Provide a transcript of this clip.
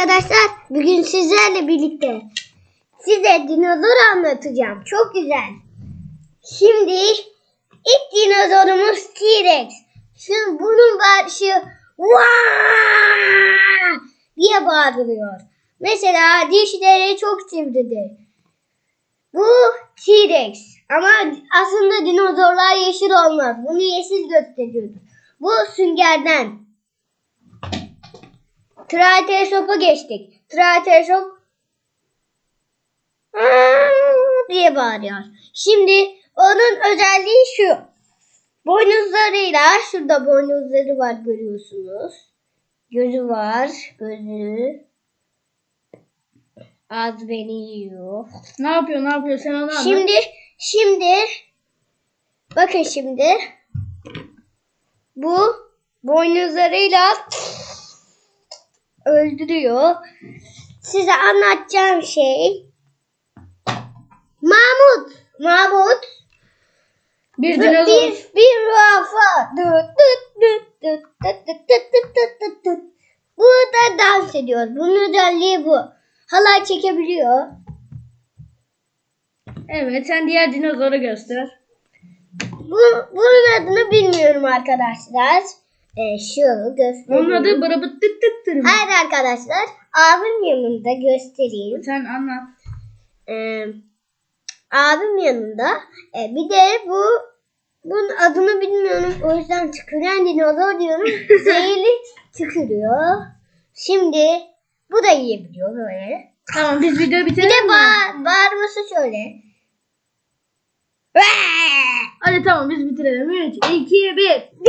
Arkadaşlar bugün sizlerle birlikte size dinozor anlatacağım. Çok güzel. Şimdi ilk dinozorumuz T-Rex. Şimdi bunun başı "Vaa!" diye bağırıyor. Mesela dişleri çok sivridir. Bu T-Rex. Ama aslında dinozorlar yeşil olmaz. Bunu yeşil gösteriyordu. Bu süngerden. Triceratopa geçtik. Triceratop diye bağırıyor. Şimdi onun özelliği şu. Boynuzlarıyla şurada boynuzları var görüyorsunuz. Gözü var. Gözü. Az beni yiyor. Ne yapıyor ne yapıyor sen anlat. Şimdi şimdi bakın şimdi bu boynuzlarıyla öldürüyor. Size anlatacağım şey. Mahmut. Mahmut. Bir dinozor. Bir, bir rafa. Burada dans ediyor. Bunun özelliği bu. Halay çekebiliyor. Evet sen diğer dinozoru göster. Bu, bunun adını bilmiyorum arkadaşlar. Ee, şu göstereyim. Onun adı bırabıt tık tık tır. Hayır arkadaşlar. Abim yanında göstereyim. Sen anlat. Ee, abim yanında. Ee, bir de bu bunun adını bilmiyorum. O yüzden tüküren dinozor diyorum. Zehirli tükürüyor. Şimdi bu da yiyebiliyor böyle. Tamam biz videoyu Bir bitirelim de mi? ba bağırması şöyle. Hadi tamam biz bitirelim. 3, 2, 1.